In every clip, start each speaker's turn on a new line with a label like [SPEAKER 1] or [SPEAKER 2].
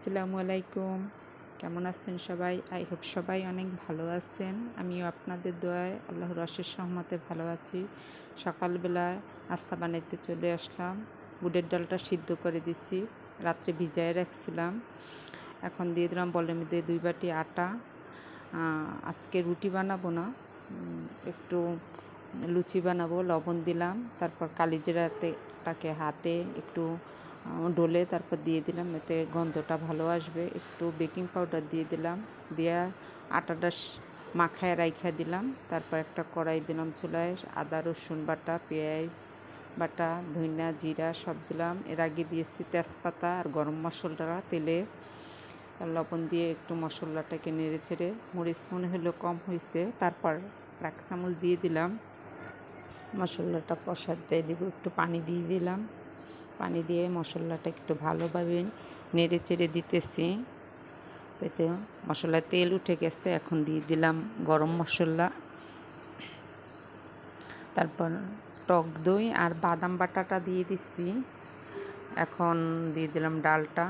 [SPEAKER 1] আসসালামু আলাইকুম। কেমন আছেন সবাই? আই হোপ সবাই অনেক ভালো আছেন। আমিও আপনাদের দোয়ায় আল্লাহর অশেষ সহমতে ভালো আছি। সকালবেলায় নাস্তা বানাইতে চলে আসলাম। বুটের ডালটা সিদ্ধ করে দিছি। রাত্রে ভিজায় রাখছিলাম। এখন দিয়ে দিলাম বলের মধ্যে দুই বাটি আটা। আজকে রুটি বানাবো না। একটু লুচি বানাবো, লবণ দিলাম। তারপর কালিজিরাটাকে হাতে একটু ডলে তারপর দিয়ে দিলাম, এতে গন্ধটা ভালো আসবে। একটু বেকিং পাউডার দিয়ে দিলাম, দিয়ে আটাটা মাখায় রাইখা দিলাম। তারপর একটা কড়াই দিলাম চুলায়, আদা, রসুন বাটা, পেঁয়াজ বাটা ধইনা জিরা সব দিলাম। এর আগে দিয়েছি তেজপাতা আর গরম মশলাটা, তেলে লবণ দিয়ে একটু মশলাটাকে নেড়ে চেড়ে, মরিচ মনে হলো কম হয়েছে। তারপর এক চামচ দিয়ে দিলাম। মশলাটা কষাতে দিব, একটু পানি দিয়ে দিলাম। পানি দিয়ে মশলাটা একটু ভালোভাবে নেড়ে চেড়ে দিতেছি। এতে মশলায় তেল উঠে গেছে, এখন দিয়ে দিলাম গরম মশলা। তারপর টক দই আর বাদাম বাটাটা দিয়ে দিচ্ছি এখন দিয়ে দিলাম ডালটা।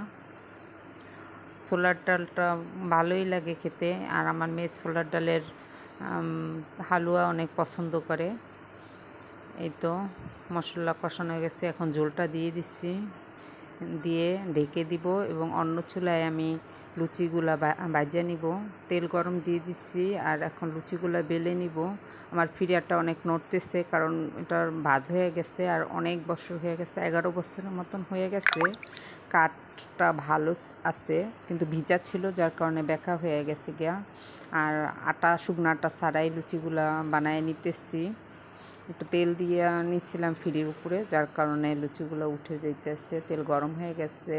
[SPEAKER 1] ছোলার ডালটা ভালোই লাগে খেতে, আর আমার মেয়ে ছোলার ডালের হালুয়া অনেক পছন্দ করে। এই তো মশলা কষানো হয়ে গেছে, এখন ঝোলটা দিয়ে দিচ্ছি। দিয়ে ঢেকে দিব এবং অন্য চুলায় আমি লুচিগুলা বাজিয়ে নিব। তেল গরম দিয়ে দিচ্ছি আর এখন লুচিগুলা বেলে নিব। আমার ফিরিয়ারটা অনেক নড়তেছে কারণ এটার ভাজ হয়ে গেছে আর অনেক বছর হয়ে গেছে, এগারো বছরের মতন হয়ে গেছে। কাঠটা ভালো আছে কিন্তু ভিজা ছিল যার কারণে বেঁকা হয়ে গেছে গিয়া। আর আটা, শুকনো আটা ছাড়াই লুচিগুলা বানায় নিতেছি। একটু তেল দিয়ে নিচ্ছিলাম ফিরির উপরে, যার কারণে লুচিগুলো উঠে যাইতেছে, তেল গরম হয়ে গেছে।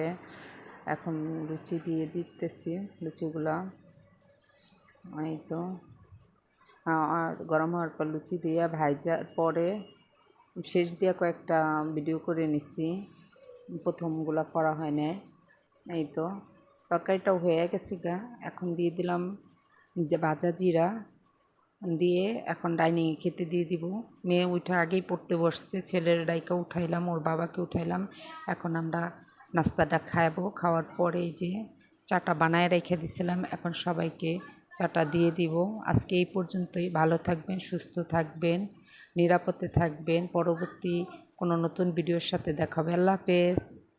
[SPEAKER 1] এখন লুচি দিয়ে দিতেছি লুচিগুলা। এই তো। আর গরম হওয়ার পর লুচি দিয়ে ভাইজার পরে শেষ দিয়ে কয়েকটা ভিডিও করে নিছি। প্রথমগুলো করা হয় না এই তো। তরকারিটাও হয়ে গেছে গা। এখন দিয়ে দিলাম যে ভাজা জিরা। দিয়ে এখন ডাইনিংয়ে খেতে দিয়ে দিব। মেয়ে উঠে আগেই পড়তে বসছে, ছেলের ডাইকা উঠাইলাম, ওর বাবাকে উঠাইলাম। এখন আমরা নাস্তাটা খাব খাওয়ার পরে যে চাটা বানায় রেখে দিছিলাম, এখন সবাইকে চাটা দিয়ে দিব। আজকে এই পর্যন্তই। ভালো থাকবেন, সুস্থ থাকবেন, নিরাপদে থাকবেন। পরবর্তী কোনো নতুন ভিডিওর সাথে দেখাবে আল্লাহ হাফেজ।